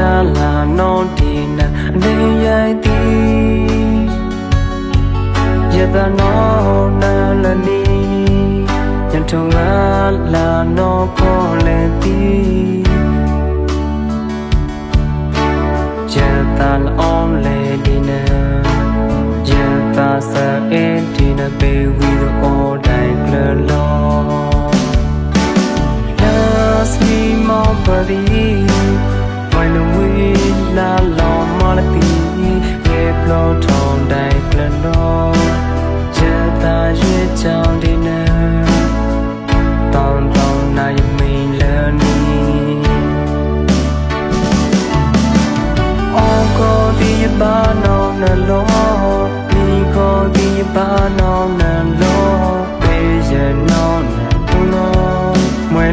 ရှာလာနောင်ဒီနာအနေရိုက်သည်ယတနောနာလနီညထုံလာလာနောခေါ်လေသည်ယတလအောင်လေဒီနာယတဆာအဒီနာပေဝီ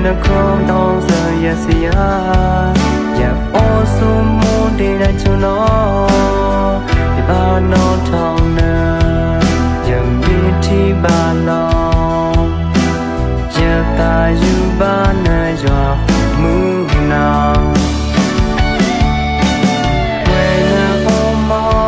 မွေနခေါနောင်းစရစီယာရအော်ဆုမွန်ဒေရချွနောဒီဘာနောင်းထောင်းနယံမီတီဘာနောင်းရတာယူပါနဲ့ရွာမူနာဝဲနေအော်မော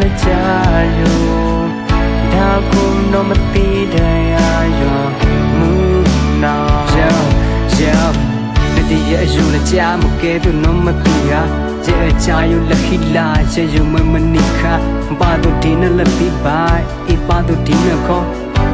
လက်ချာယူဒါကုန်းတော့မတိတဲ့ရရောမူနာယောယောတတိယအယူလက်ချာမကဲသူနော်မတိရ je cha yu la khila je yu me manika ba do din la pi bai i ba do din ko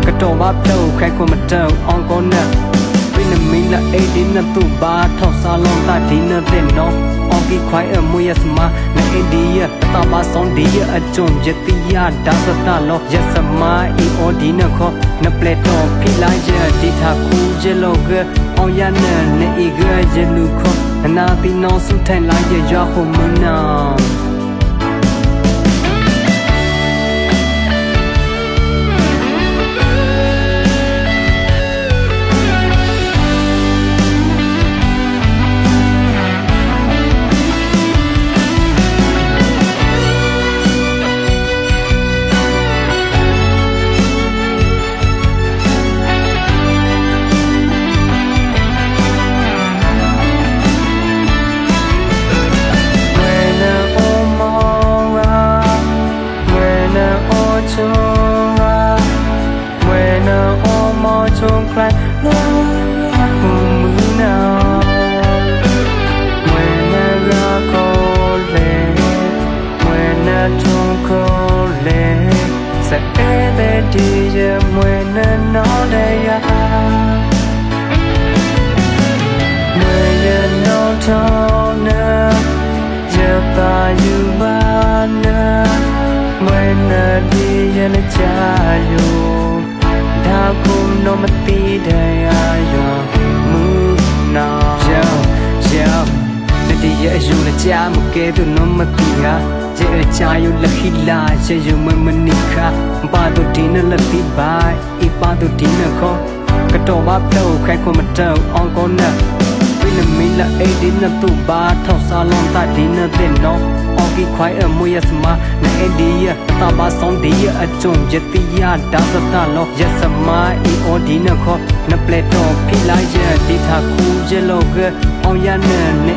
ka to ba plo khai ko ma tau on ko na wi na mi la e din na tu ba tho sa long ta din na de no on ki khwai a mu ya sma na e di ya ta ba song di ya a chon je ti ya da sa ta lo ya sma i o di na ko na ple to pi la je di tha khu je lo ge on ya na ne i ge je lu ko အနာတိနောစုထိုင်လိုက်ရရွာဖို့မနာ to cry, moon now. When I rock all when I don't call it, say that DJ when I know that I. မရနောထောင်းနာရတာယူပါနာမွေနာဒီရလချာယုဒါ ကုမနောမတိတဲ့အာယောမူနာယောယောတတိယအယူလချာမကဲသူနောမတိဟာကျေချာယုလခိလာကျေယုမမနိခဘာဒုဒီနလပိဘိုင်အပါဒုဒီနခောကတော်ဘာပလောက်ခိုင်ခွမတောအောင်ကောနာ Win a mila a din na tu ba thau sa long ta din na den no o ki khwai a mu ya sma na e di ya ta ba song di ya a chung je ti ya da sa ta lo ya sama i o di na kho na ple to phi la ya di tha khu je lo ge on ya na ne